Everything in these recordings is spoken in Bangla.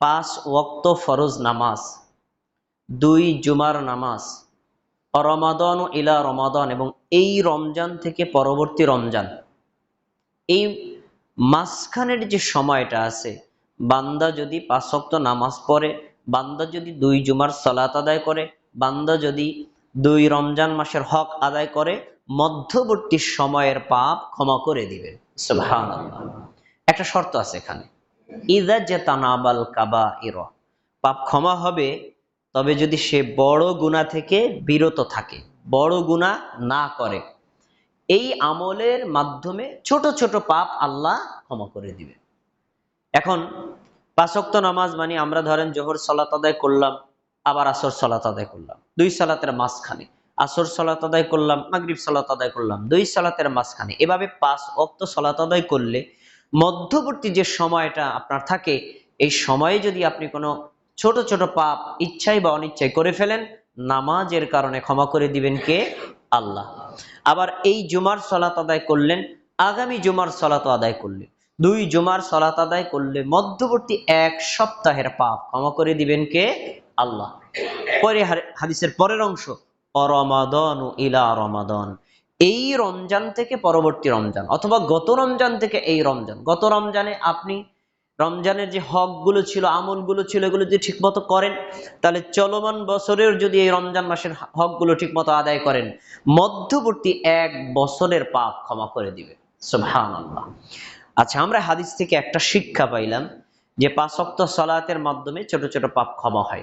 পাঁচ ওয়াক্ত ফরজ নামাজ, দুই জুমার নামাজ, রমাদন ইলা রমাদন এবং এই রমজান থেকে পরবর্তী রমজান। এই মাঝখানের যে সময়টা আছে, বান্দা যদি পাঁচ ওয়াক্ত নামাজ পড়ে, বান্দা যদি দুই জুমার সালাত আদায় করে, বান্দা যদি দুই রমজান মাসের হক আদায় করে, মধ্যবর্তী সময়ের পাপ ক্ষমা করে দিবে। একটা শর্ত আছে এখানে। ইদা যে তানাবাল কাবা ইর পাপ ক্ষমা হবে, তবে যদি সে বড় গুণা থেকে বিরত থাকে, বড় গুণা না করে। এই আমলের মাধ্যমে ছোট ছোট পাপ আল্লাহ ক্ষমা করে দিবে। এখন পাঁচক্ত নামাজ মানে আমরা ধরেন জোহর সলাত আদায় করলাম, আবার আসর সলাত আদায় করলাম। দুই সালাতের মাঝখানে, আসর সলাত আদায় করলাম, মাগরিব সলাত আদায় করলাম, দুই সালাতের মাঝখানে। এভাবে পাঁচ অক্ত সলাত আদায় করলে মধ্যবর্তী যে সময়টা আপনার থাকে, এই সময়ে যদি আপনি কোনো ছোট ছোট পাপ ইচ্ছাই বা অনিচ্ছাই করে ফেলেন, নামাজের কারণে ক্ষমা করে দিবেন কে? আল্লাহ। আবার এই জুমার সলাত আদায় করলেন, আগামী জুমার সলাত আদায় করলেন দুই জুমার সলাত আদায় করলে মধ্যবর্তী এক সপ্তাহের পাপ ক্ষমা করে দিবেন কে? আল্লাহ। পরে হাদিসের পরের অংশ অরমাদন ইলা রমাদন। এই রমজান থেকে পরবর্তী রমজান, অথবা গত রমজান থেকে এই রমজান। গত রমজানে আপনি রমজানের যে হকগুলো ছিল, আমলগুলো ছিল, এগুলো যদি ঠিকমতো করেন, তাহলে চলমান বছরের যদি এই রমজান মাসের হকগুলো ঠিকমতো আদায় করেন, মধ্যবর্তী এক বছরের পাপ ক্ষমা করে দিবে। সুবহানাল্লাহ। আচ্ছা আমরা হাদিস থেকে একটা শিক্ষা পাইলাম যে পাঁচ পাঁচক্ত সলাতের মাধ্যমে ছোট ছোট পাপ ক্ষমা হয়।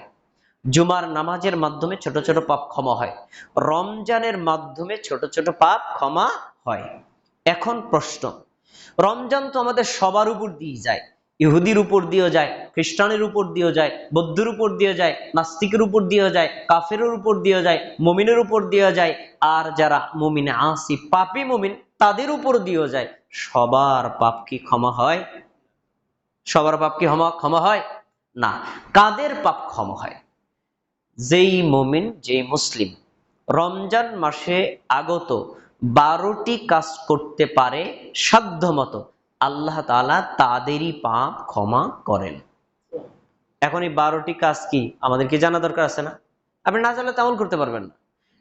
জুমার নামাজের মাধ্যমে ছোট ছোট পাপ ক্ষমা হয়। রমজানের মাধ্যমে ছোট ছোট পাপ ক্ষমা হয়। এখন প্রশ্ন, রমজান তো আমাদের সবার উপর দিয়ে যায়। ইহুদির উপর দিয়েও যায়, খ্রিস্টানের উপর দিয়েও যায়, বৌদ্ধের উপর দিয়ে যায়, নাস্তিকের উপর দিয়েও যায়, কাফেরের উপর দিয়েও যায়, মমিনের উপর দিয়েও যায়। আর যারা মমিনে আসি, পাপি মমিন, তাদের উপর দিয়েও যায়। সবার পাপ কি ক্ষমা হয়? সবার পাপ কি ক্ষমা ক্ষমা হয়? না। কাদের পাপ ক্ষমা হয়? যেই মমিন, যেই মুসলিম, রমজান মাসে আগত বারোটি কাজ করতে পারে সাধ্যমতো, আল্লাহ তাআলা তাদেরই পাপ ক্ষমা করেন। এখন এই বারোটি কাজ কি আমাদেরকে জানা দরকার আছে না? আপনি না জানলে তেমন করতে পারবেন না।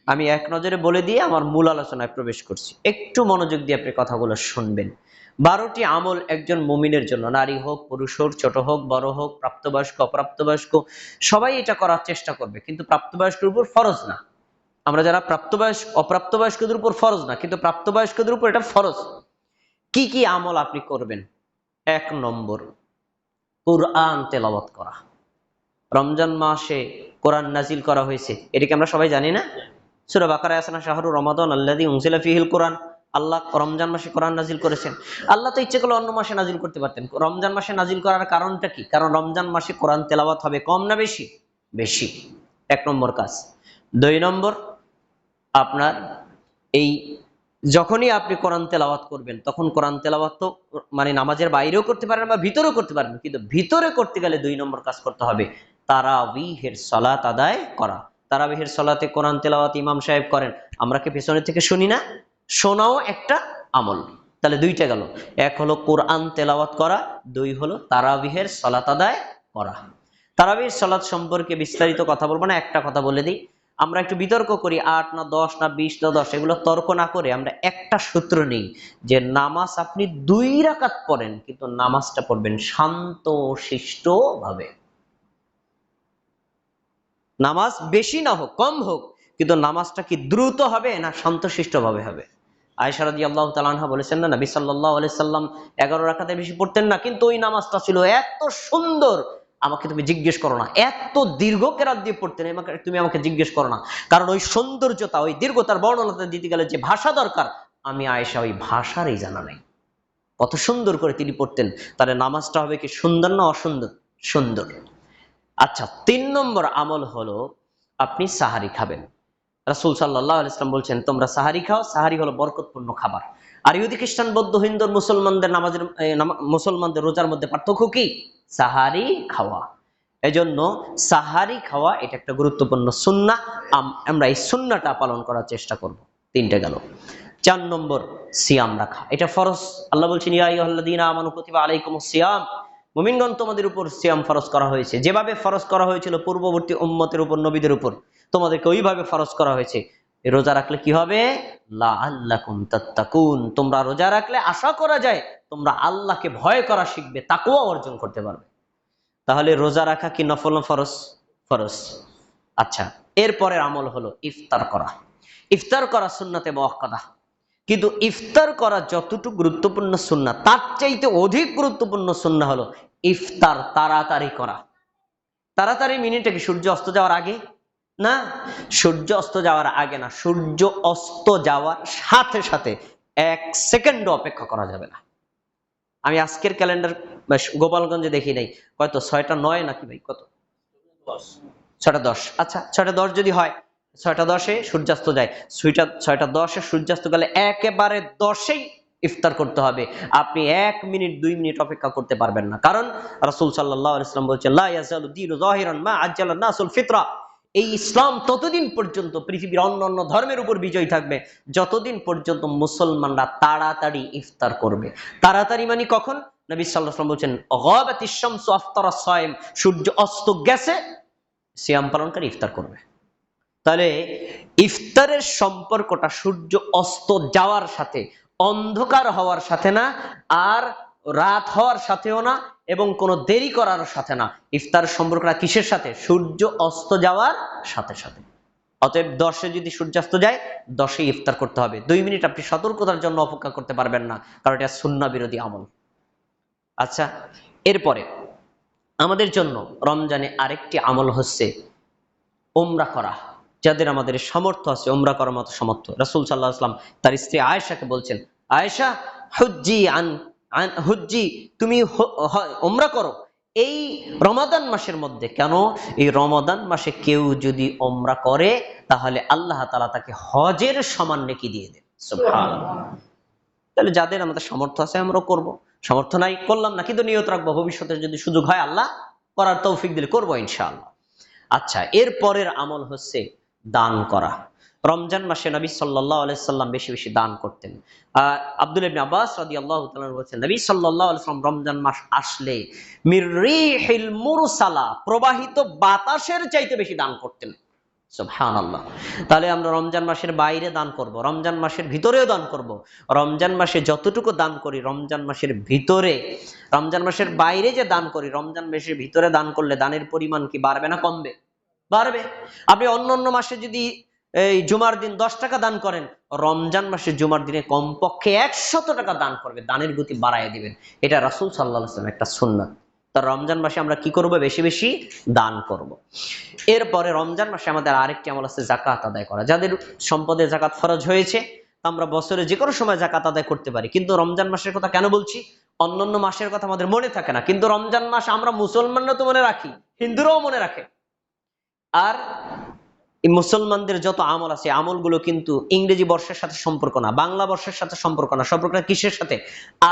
আমি এক নজরে বলে দিয়ে আমার মূল আলোচনায় প্রবেশ করছি। একটু মনোযোগ দিয়ে আপনি কথাগুলো শুনবেন। বারোটি আমল একজন মুমিনের জন্য, নারী হোক, পুরুষ হোক, ছোট হোক, বড় হোক, প্রাপ্তবয়স্ক, অপ্রাপ্তবয়স্ক, সবাই এটা করার চেষ্টা করবে, কিন্তু প্রাপ্তবয়স্কের উপর ফরজ না। আমরা যারা প্রাপ্তবয়স্ক, অপ্রাপ্তবয়স্কদের উপর ফরজ না, কিন্তু প্রাপ্তবয়স্কদের উপর এটা ফরজ। কি কি আমল আপনি করবেন? এক নম্বর, কোরআন তেলাওয়াত করা। রমজান মাসে কোরআন নাজিল করা হয়েছে, এটাকে আমরা সবাই জানি না? সুরা বাকারা আসানা শাহরু রমাদান আল্লাদি উনসিলা ফিহিল কোরআন। আল্লাহ রমজান মাসে কোরআন নাজিল করেছেন। আল্লাহ তো ইচ্ছে করলে অন্য মাসে নাজিল করতে পারতেন। রমজান মাসে নাজিল করার কারণটা কি? কারণ রমজান মাসে কোরআন তেলাওয়াত হবে কম না বেশি? বেশি। এক নম্বর কাজ। দুই নম্বর, আপনার এই যখনই আপনি কোরআন তেলাওয়াত করবেন, তখন কোরআন তেলাওয়াত তো মানে নামাজের বাইরেও করতে পারেন বা ভিতরেও করতে পারেন কিন্তু ভিতরে করতে গেলে দুই নম্বর কাজ করতে হবে তারাবিহের সলাত আদায় করা। তারাবিহের সলাতে কোরআন তেলাওয়াত ইমাম সাহেব করেন। আমরা কি পেছনের থেকে শুনি না? শোনাও একটা আমল। তাহলে দুইটা গেল। এক হলো কোরআন তেলাওয়াত করা, দুই হলো তারাবিহের সলাত আদায় করা। তারাবির সলাৎ সম্পর্কে বিস্তারিত কথা বলব না, একটা কথা বলে দিই। আমরা একটু বিতর্ক করি, আট না দশ না বিশ না দশ, এগুলো তর্ক না করে আমরা একটা সূত্র নেই যে নামাজ আপনি দুই রাকাত পড়েন, কিন্তু নামাজটা পড়বেন শান্ত শিষ্ট ভাবে নামাজ বেশি না হোক, কম হোক কিন্তু নামাজটা কি দ্রুত হবে না শান্তশিষ্ট ভাবে হবে আয়সারদি আল্লাহ তালানহা বলেছেন না, নবী সাল্লাহ সাল্লাম এগারো রাখাতে বেশি পড়তেন না, কিন্তু ওই নামাজটা ছিল এত সুন্দর। আমাকে তুমি জিজ্ঞেস করো না, এত দীর্ঘ কেরাত দিয়ে পড়তেন আমাকে তুমি আমাকে জিজ্ঞেস করো না। কারণ ওই সৌন্দর্যতা, ওই দীর্ঘতার বর্ণনাতে দিতে গেলে যে ভাষা দরকার, আমি আয়েশা ওই ভাষারই জানা নাই। কত সুন্দর করে তিনি পড়তেন, তাহলে নামাজটা হবে কি সুন্দর না অসুন্দর? সুন্দর। আচ্ছা তিন নম্বর আমল হলো, আপনি সাহারি খাবেন। রাসুল সাল্লাহ ইসলাম বলছেন, তোমরা সাহারি খাও, সাহারি হলো বরকতপূর্ণ খাবার। আর ইহুদি, খ্রিস্টান, বৌদ্ধ হিন্দুর মুসলমানদের নামাজের মুসলমানদের রোজার মধ্যে পার্থক্য কি? সাহারি খাওয়া। এজন্য সাহারি খাওয়া এটা একটা গুরুত্বপূর্ণ সুন্না। আমরা এই সুন্নাটা পালন করার চেষ্টা করব। তিনটে গেল। চার নম্বর, সিয়াম রাখা। এটা ফরজ। আল্লাহ বলছেন, ইয়া কুতিবা আলাইকুমুস সিয়াম। মুমিনগণ, তোমাদের উপর সিয়াম ফরজ করা হয়েছে। যেভাবে ফরজ করা হয়েছিল পূর্ববর্তী উম্মতের উপর, নবীদের উপর। তোমাদেরকে ওইভাবে ফরজ করা হয়েছে। রোজা রাখলে কি হবে? লা তোমরা রোজা রাখলে আশা করা যায় তোমরা আল্লাহকে ভয় করা শিখবে তাকুয়া অর্জন করতে পারবে। তাহলে রোজা রাখা কি নফল না ফরজ? আচ্ছা এরপরের আমল হলো ইফতার করা। ইফতার করা সুন্নাতে মক্কাদা কিন্তু ইফতার করা যতটুকু গুরুত্বপূর্ণ সুন্না, তার চাইতে অধিক গুরুত্বপূর্ণ সুন্না হলো ইফতার তাড়াতাড়ি করা। তাড়াতাড়ি মিনিটে কি সূর্য অস্ত যাওয়ার আগে? না? সূর্য অস্ত যাওয়ার আগে না, সূর্য অস্ত যাওয়ার সাথে সাথে এক সেকেন্ডও অপেক্ষা করা যাবে না। আমি আজকের ক্যালেন্ডার গোপালগঞ্জে দেখি নাই। কত ছয়টা নয় নাকি ভাই, কত? ছয়টা দশ। আচ্ছা ছয়টা দশ যদি হয়, ছয়টা দশে সূর্যাস্ত যায়। ছয়টা ছয়টা দশে সূর্যাস্ত গেলে একেবারে দশেই ইফতার করতে হবে। আপনি এক মিনিট, দুই মিনিট অপেক্ষা করতে পারবেন না। কারণ রাসূল আলাইহি ওয়াসাল্লাম বলছেন এই ইসলাম ততদিন পর্যন্ত পৃথিবীর অন্য অন্য ধর্মের উপর বিজয় থাকবে, যতদিন পর্যন্ত মুসলমানরা তাড়াতাড়ি ইফতার করবে। তাড়াতাড়ি মানে কখন? নবী আলাইহি বলছেন শামসু আফতারা সাইম সূর্য অস্ত গেছে, সিয়াম পালনকারী ইফতার করবে। তাহলে ইফতারের সম্পর্কটা সূর্য অস্ত যাওয়ার সাথে, অন্ধকার হওয়ার সাথে না, আর রাত হওয়ার সাথেও না এবং কোনো দেরি করার সাথে না। ইফতার সম্পর্কটা কিসের সাথে? সূর্য অস্ত যাওয়ার সাথে সাথে। অতএব দশে যদি সূর্যাস্ত যায়, দশে ইফতার করতে হবে। দুই মিনিট আপনি সতর্কতার জন্য অপেক্ষা করতে পারবেন না, কারণ এটা সুন্না বিরোধী আমল। আচ্ছা এরপরে আমাদের জন্য রমজানে আরেকটি আমল হচ্ছে ওমরা করা, যাদের আমাদের সামর্থ্য আছে ওমরা করার মতো সামর্থ্য। রাসুল সাল্লাহ আসলাম তার স্ত্রী আয়েশাকে বলছেন, আয়েশা, হুজ্জি আন হুজ্জি, তুমি ওমরা করো। এই রমাদান মাসের মধ্যে কেন? এই রমাদান মাসে কেউ যদি ওমরা করে, তাহলে আল্লাহ তালা তাকে হজের সমান নেকি দিয়ে দেন। তাহলে যাদের আমাদের সামর্থ্য আছে আমরা করব। সামর্থ্য নাই, করলাম না, কিন্তু নিয়ত রাখব। ভবিষ্যতে যদি সুযোগ হয়, আল্লাহ করার তৌফিক দিলে করব ইনশাআল্লাহ। আচ্ছা এর পরের আমল হচ্ছে দান করা। রমজান মাসে নবী সাল্লাহ আলাইসাল্লাম বেশি বেশি দান করতেন। আব্দুল ইবনে আব্বাস রাদি আল্লাহ বলছেন, নবী সাল্লাহ আলাইসাল্লাম রমজান মাস আসলে মুরসালা, প্রবাহিত বাতাসের চাইতে বেশি দান করতেন। তাহলে আমরা রমজান মাসের বাইরে দান করব, রমজান মাসের ভিতরেও দান করব। রমজান মাসে যতটুকু দান করি, রমজান মাসের ভিতরে, রমজান মাসের বাইরে যে দান করি, রমজান মাসের ভিতরে দান করলে দানের পরিমাণ কি বাড়বে না কমবে? বাড়বে। আপনি অন্য অন্য মাসে যদি এই জুমার দিন দশ টাকা দান করেন, রমজান মাসে জুমার দিনে কমপক্ষে একশত টাকা দান করবে, দানের গতি বাড়ায় দিবেন। এটা রাসুল সাল্লাহ একটা সুন্নাত। তো রমজান মাসে আমরা কি করব? বেশি বেশি দান করব। এরপরে রমজান মাসে আমাদের আরেকটি আমল আছে জাকাত আদায় করা। যাদের সম্পদে জাকাত ফরজ হয়েছে আমরা বছরে যে কোনো সময় জাকাত আদায় করতে পারি। কিন্তু রমজান মাসের কথা কেন বলছি? অন্যান্য মাসের কথা আমাদের মনে থাকে না। কিন্তু রমজান মাস আমরা মুসলমানরা তো মনে রাখি, হিন্দুরাও মনে রাখে। আর মুসলমানদের যত আমল আছে আমলগুলো কিন্তু ইংরেজি বর্ষের সাথে সম্পর্ক না, বাংলা বর্ষের সাথে সম্পর্ক না। সম্পর্কটা কিসের সাথে?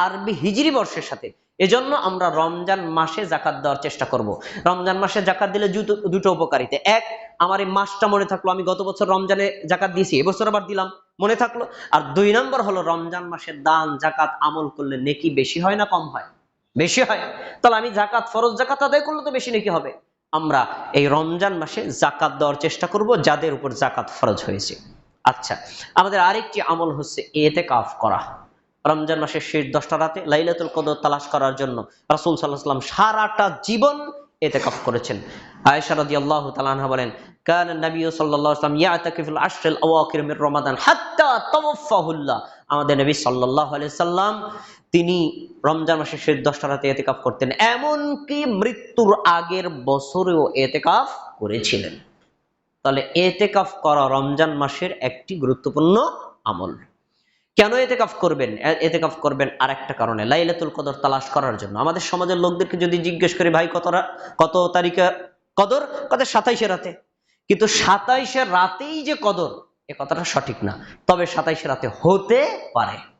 আরবি, হিজরি বর্ষের সাথে। এজন্য আমরা রমজান মাসে জাকাত দেওয়ার চেষ্টা করব। রমজান মাসে জাকাত দিলে দুটো উপকারিতা। এক, আমার এই মাসটা মনে থাকল, আমি গত বছর রমজানে জাকাত দিয়েছি, এবছর আবার দিলাম, মনে থাকল। আর দুই নম্বর হলো, রমজান মাসে দান, জাকাত, আমল করলে নেকি বেশি হয় না কম হয়? বেশি হয়। তাহলে আমি জাকাত, ফরজ জাকাত আদায় করলে তো বেশি নেকি হবে। আমরা এই রমজান মাসে জাকাত দেওয়ার চেষ্টা করব, যাদের উপর জাকাত ফরজ হয়েছে। আচ্ছা আমাদের আরেকটি আমল হচ্ছে এতে কাফ করা। রমজান মাসের শেষ দশটা রাতে লাইলাতুল কদর তালাশ করার জন্য রাসুল সাল্লাহ সাল্লাম সারাটা জীবন এতে কাফ করেছেন। আয়েশা রাদিয়াল্লাহু তাআলা আনহা বলেন, কান নবী সাল্লাল্লাহু আলাইহি ওয়াসাল্লাম ইয়াতাকিফুল আশরিল আওয়াকির রমাদান হাত্তা তাওয়াফাহুল্লাহ আমাদের নবী সাল্লাল্লাহু আলাইহি সাল্লাম তিনি রমজান মাসের শেষ দশটা রাতে এতেকাফ করতেন। এমনকি মৃত্যুর আগের বছরেও এতেকাফ করেছিলেন। তাহলে এতেকাফ করা রমজান মাসের একটি গুরুত্বপূর্ণ আমল। কেন এতেকাফ করবেন? এতেকাফ করবেন আর একটা কারণে, লাইলাতুল কদর তালাশ করার জন্য। আমাদের সমাজের লোকদেরকে যদি জিজ্ঞেস করি, ভাই, কত কত তারিখে কদর? কত সাতাইশে রাতে। কিন্তু সাতাইশে রাতেই যে কদর, এ কথাটা সঠিক না। তবে সাতাইশে রাতে হতে পারে।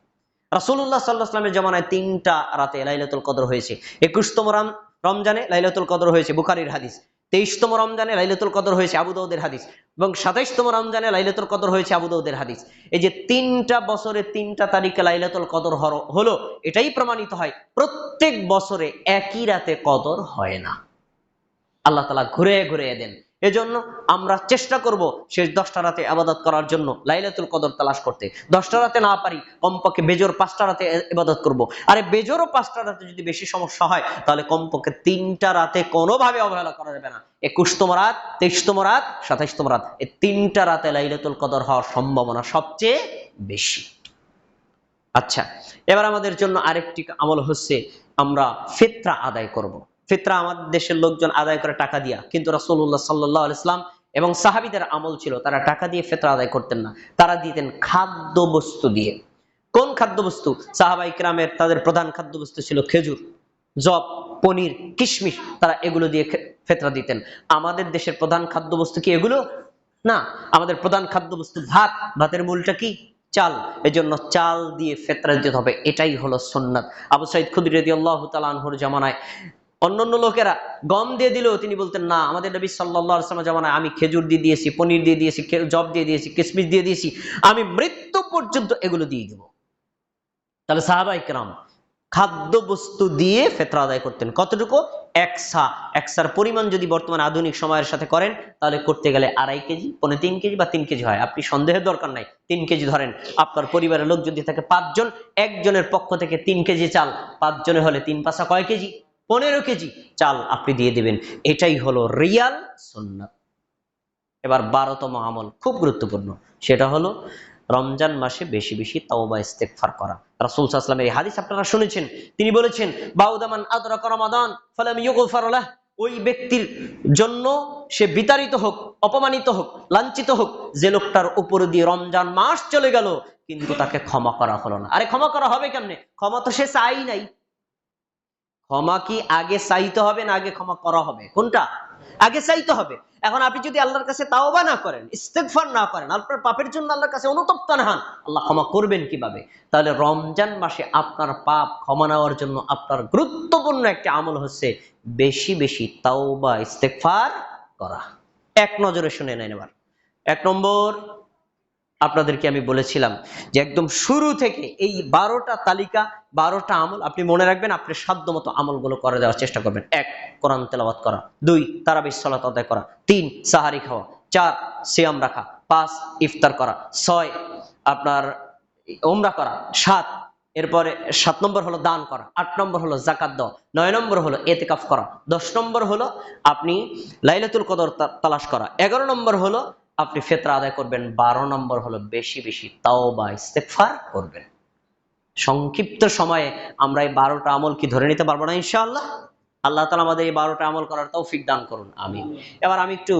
রাসুল্লাহ সাল্লাহ আসলামের জমানায় তিনটা রাতে লাইলাতুল কদর হয়েছে। একুশতম রাম, রমজানে লাইলাতুল কদর হয়েছে, বুখারির হাদিস। তেইশতম রমজানে লাইলাতুল কদর হয়েছে, আবু দাউদের হাদিস। এবং সাতাইশতম রমজানে লাইলাতুল কদর হয়েছে, আবু দাউদের হাদিস। এই যে তিনটা বছরে তিনটা তারিখে লাইলাতুল কদর হর- হলো, এটাই প্রমাণিত হয়, প্রত্যেক বছরে একই রাতে কদর হয় না। আল্লাহ তালা ঘুরে ঘুরে দেন। এজন্য আমরা চেষ্টা করব শেষ দশটা রাতে আবাদত করার জন্য লাইলাতুল কদর তালাশ করতে। দশটা রাতে না পারি, কমপক্ষে বেজোর পাঁচটা রাতে ইবাদত করব। আরে বেজোরও পাঁচটা রাতে যদি বেশি সমস্যা হয়, তাহলে কমপক্ষে তিনটা রাতে কোনোভাবে অবহেলা করা যাবে না। একুশতম রাত, তেইশতম রাত, সাতাইশতম রাত এই তিনটা রাতে লাইলাতুল কদর হওয়ার সম্ভাবনা সবচেয়ে বেশি। আচ্ছা এবার আমাদের জন্য আরেকটি আমল হচ্ছে আমরা ফিতরা আদায় করব। ফিতরা আমাদের দেশের লোকজন আদায় করে টাকা দিয়া। কিন্তু রাসূলুল্লাহ সাল্লাহ ইসলাম এবং সাহাবিদের আমল ছিল, তারা টাকা দিয়ে ফিতরা আদায় করতেন না। তারা দিতেন খাদ্য বস্তু দিয়ে। কোন খাদ্যবস্তু? সাহাবা ইকরামের তাদের প্রধান খাদ্যবস্তু ছিল খেজুর জব পনির, কিশমিশ। তারা এগুলো দিয়ে ফেতরা দিতেন। আমাদের দেশের প্রধান খাদ্যবস্তু কি এগুলো? না, আমাদের প্রধান খাদ্যবস্তু ভাত। ভাতের মূলটা কি? চাল। এজন্য চাল দিয়ে ফেতরা দিতে হবে। এটাই হলো সুন্নাত। আবু সাইদ খুদরি আল্লাহ তালানহুর জামানায় অন্যান্য লোকেরা গম দিয়ে দিলেও তিনি বলতেন, না, আমাদের নবী সাল্লাহ জামানায় আমি খেজুর দিয়ে দিয়েছি, পনির দিয়ে দিয়েছি জব দিয়ে দিয়েছি কিশমিশ দিয়ে দিয়েছি, আমি মৃত্যু পর্যন্ত এগুলো দিয়ে দেবো। তাহলে সাহাবা ইকরাম খাদ্য বস্তু দিয়ে ফেতরা আদায় করতেন। কতটুকু? একসা। একসার পরিমাণ যদি বর্তমান আধুনিক সময়ের সাথে করেন, তাহলে করতে গেলে আড়াই কেজি পনেরো তিন কেজি বা তিন কেজি হয়। আপনি সন্দেহের দরকার নাই, তিন কেজি ধরেন। আপনার পরিবারের লোক যদি থাকে পাঁচজন, একজনের পক্ষ থেকে তিন কেজি চাল পাঁচজনে হলে তিন পাশা কয় কেজি? পনেরো কেজি, চাল আপনি দিয়ে দেবেন। এটাই হলো রিয়াল সুন্নাত। এবার বারোতম আমল, খুব গুরুত্বপূর্ণ। সেটা হলো রমজান মাসে বেশি বেশি তাওবা, ইস্তেগফার করা। রাসূল সাল্লাল্লাহু এই হাদিস আপনারা শুনেছেন। তিনি বলেছেন, বাউদামান আদরাকা রমাদান ফালাম ইউগফার লাহ। ওই ব্যক্তির জন্য সে বিতাড়িত হোক, অপমানিত হোক, লাঞ্ছিত হোক, যে লোকটার উপর দিয়ে রমজান মাস চলে গেল, কিন্তু তাকে ক্ষমা করা হলো না। আরে ক্ষমা করা হবে কেমনে? ক্ষমা তো সে চাই নাই। ক্ষমা কি আগে চাইতে হবে না আগে ক্ষমা করা হবে? কোনটা? আগে চাইতে হবে। এখন আপনি যদি আল্লাহর কাছে তাওবা না করেন, ইস্তেগফার না করেন, আপনার পাপের জন্য আল্লাহর কাছে অনুতপ্ত না হন, আল্লাহ ক্ষমা করবেন কীভাবে? তাহলে রমজান মাসে আপনার পাপ ক্ষমা নেওয়ার জন্য আপনার গুরুত্বপূর্ণ একটি আমল হচ্ছে বেশি বেশি তাওবা, ইস্তেগফার করা। এক নজরে শুনে নেন এবার। এক নম্বর আপনাদেরকে আমি বলেছিলাম যে একদম শুরু থেকে এই বারোটা তালিকা, বারোটা আমল আপনি মনে রাখবেন, আপনি সাধ্য মতো আমলগুলো করে দেওয়ার চেষ্টা করবেন। এক, কোরআন তেলাবাত করা। দুই তারাবিশ সালাত আদায় করা। তিন, সাহারি খাওয়া। চার, সিয়াম রাখা। পাঁচ, ইফতার করা। ছয়, আপনার ওমরা করা। সাত, এরপরে সাত নম্বর হলো দান করা। আট নম্বর হলো জাকাত দেওয়া। নয় নম্বর হলো এতেকাফ করা। দশ নম্বর হলো আপনি লাইলাতুল কদর তালাশ করা। এগারো নম্বর হলো আপনি ফেতরা আদায় করবেন, বারো নম্বর হলো বেশি বেশি তাও বা ইস্তেকফার করবেন। সংক্ষিপ্ত সময়ে আমরা এই বারোটা আমল কি ধরে নিতে পারব না, ইনশাআল্লাহ? আল্লাহ তালা আমাদের এই বারোটা আমল করার তৌফিক দান করুন আমি এবার আমি একটু